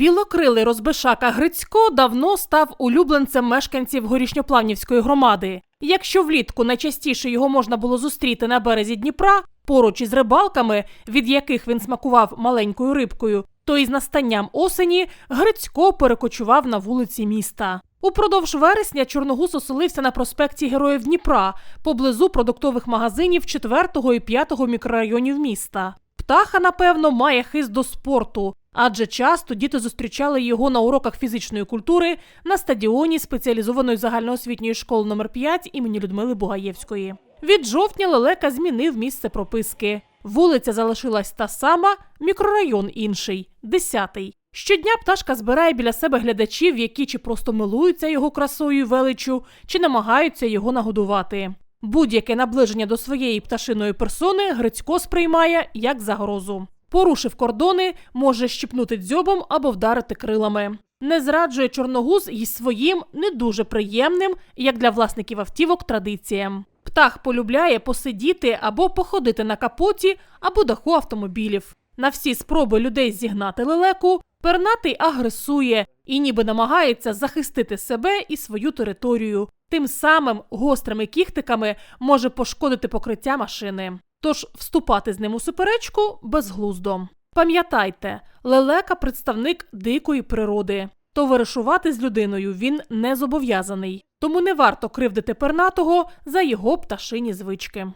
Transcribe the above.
Білокрилий розбишака Грицько давно став улюбленцем мешканців горішньоплавнівської громади. Якщо влітку найчастіше його можна було зустріти на березі Дніпра, поруч із рибалками, від яких він смакував маленькою рибкою, то із настанням осені Грицько перекочував на вулиці міста. Упродовж вересня Чорногуз оселився на проспекті Героїв Дніпра поблизу продуктових магазинів 4 і 5 мікрорайонів міста. Птаха, напевно, має хист до спорту, адже часто діти зустрічали його на уроках фізичної культури на стадіоні спеціалізованої загальноосвітньої школи номер 5 імені Людмили Бугаєвської. Від жовтня лелека змінив місце прописки. Вулиця залишилась та сама, мікрорайон інший, десятий. Щодня пташка збирає біля себе глядачів, які чи просто милуються його красою і величчю, чи намагаються його нагодувати. Будь-яке наближення до своєї пташиної персони Грицько сприймає як загрозу. Порушив кордони, може щіпнути дзьобом або вдарити крилами. Не зраджує чорногуз й своїм не дуже приємним, як для власників автівок, традиціям. Птах полюбляє посидіти або походити на капоті або даху автомобілів. На всі спроби людей зігнати лелеку, пернатий агресує і ніби намагається захистити себе і свою територію. Тим самим гострими кіхтиками може пошкодити покриття машини. Тож вступати з ним у суперечку безглуздо. Пам'ятайте, лелека представник дикої природи. Товаришувати з людиною він не зобов'язаний, тому не варто кривдити пернатого за його пташині звички.